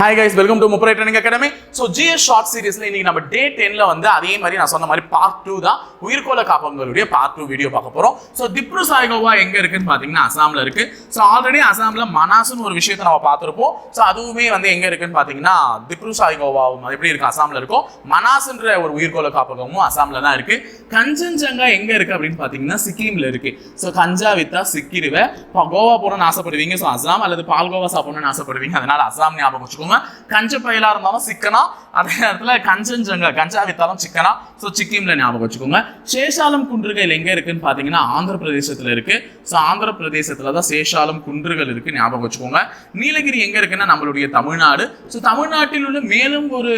Hi guys welcome to முப்பரை training academy so GS short சீரிஸ்ல இன்னைக்கு நம்ம டே டென்ல வந்து அதே மாதிரி நான் சொன்ன மாதிரி பார்ட் டூ தான் உயிர்கோல காப்பங்களுடைய பார்ட் டூ வீடியோ பார்க்க போறோம். ஸோ திப்ரு சாய்கோவா எங்க இருக்குன்னு பாத்தீங்கன்னா அசாம்ல இருக்கு. ஸோ ஆல்ரெடி அசாம்ல மனாசுன்னு ஒரு விஷயத்தை நம்ம பார்த்துருப்போம். ஸோ அதுவுமே வந்து எங்க இருக்குன்னு பாத்தீங்கன்னா திப்ரு சாய்கோவாவும் எப்படி இருக்கு? அசாம்ல இருக்கும் மனாசுன்ற ஒரு உயிர்கோல காப்பகமும் அசாம்ல தான் இருக்கு. கஞ்சன்ஜங்கா எங்க இருக்கு அப்படின்னு பாத்தீங்கன்னா சிக்கிம்ல இருக்கு. ஸோ கஞ்சா வித்தா சிக்கிடுவே இப்போ கோவா போகணும்னு ஆசைப்படுவீங்க. ஸோ அசாம் அல்லது பால்கோவா சாப்பிடணும்னு ஆசைப்படுவீங்க. அதனால அசாம் ஞாபகம் வச்சுக்கோங்க. கஞ்ச பயிலா இருந்தாலும் சிக்கனா அதே நேரத்தில் கஞ்சஞ்சங்க கஞ்சா வித்தாலும் சிக்கனா. ஸோ சிக்கிம்ல ஞாபகம் வச்சுக்கோங்க. சேஷாலம் குன்றுகள் எங்க இருக்குன்னு பாத்தீங்கன்னா ஆந்திர பிரதேசத்துல இருக்கு. ஸோ ஆந்திர பிரதேசத்துல தான் சேஷாலம் குன்றுகள் இருக்கு ஞாபகம் வச்சுக்கோங்க. நீலகிரி எங்க இருக்குன்னா நம்மளுடைய தமிழ்நாடு. ஸோ தமிழ்நாட்டில் உள்ள மேலும் ஒரு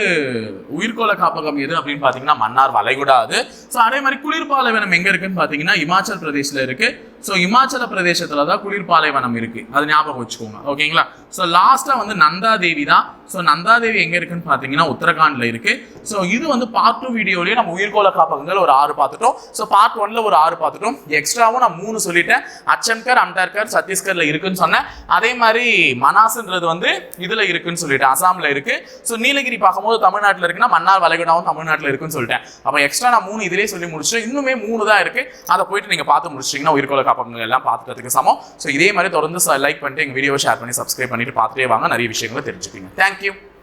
உயிர்கோள காப்பகம் எது அப்படின்னு பாத்தீங்கன்னா மன்னார் வளைகுடா அது. ஸோ அதே மாதிரி குளிர்பாலைவனம் எங்க இருக்குன்னு பாத்தீங்கன்னா இமாச்சல் பிரதேஷ்ல இருக்கு. ஸோ இமாச்சல பிரதேசத்துல தான் குளிர்பாலைவனம் இருக்கு. அது ஞாபகம் வச்சுக்கோங்க. ஓகேங்களா ஸோ லாஸ்ட்டாக வந்து நந்தா தேவி தான் ஸோ நந்தாதேவி எங்கே இருக்குன்னு பார்த்தீங்கன்னா உத்தரகாண்ட்ல இருக்குது ஸோ இது வந்து பார்ட் டூ வீடியோலேயே நம்ம உயிர்கோள காப்பகங்கள் ஒரு ஆறு பார்த்துட்டோம். ஸோ பார்ட் ஒன்ல ஒரு ஆறு பார்த்துட்டோம். எக்ஸ்ட்ராவும் நான் மூணு சொல்லிட்டேன். அச்சன்கர் அம்டார்கர் சத்தீஸ்கரில் இருக்குன்னு சொன்னேன். அதே மாதிரி மனாசுன்றது வந்து இதில் இருக்குன்னு சொல்லிட்டேன். அசாமில் இருக்குது ஸோ நீலகிரி பார்க்கும்போது தமிழ்நாட்டில் இருக்குன்னா மன்னார் வளைகுடாவும் தமிழ்நாட்டில் இருக்குன்னு சொல்லிட்டேன். அப்போ எக்ஸ்ட்ரா நான் மூணு இதிலே சொல்லி முடிச்சிட்டேன் இன்னுமே மூணு தான் இருக்குது அதை போயிட்டு நீங்கள் பார்த்து முடிச்சிட்டீங்கன்னா உயிர்கோள காப்பகங்கள் எல்லாம் பார்த்துக்கிறதுக்கு சமம். ஸோ இதே மாதிரி தொடர்ந்து லைக் பண்ணிட்டு எங்கள் வீடியோ ஷேர் பண்ணி சப்ஸ்கிரைப் பண்ணிட்டு பார்த்துட்டே வாங்க. நிறைய விஷயங்களை Thank you.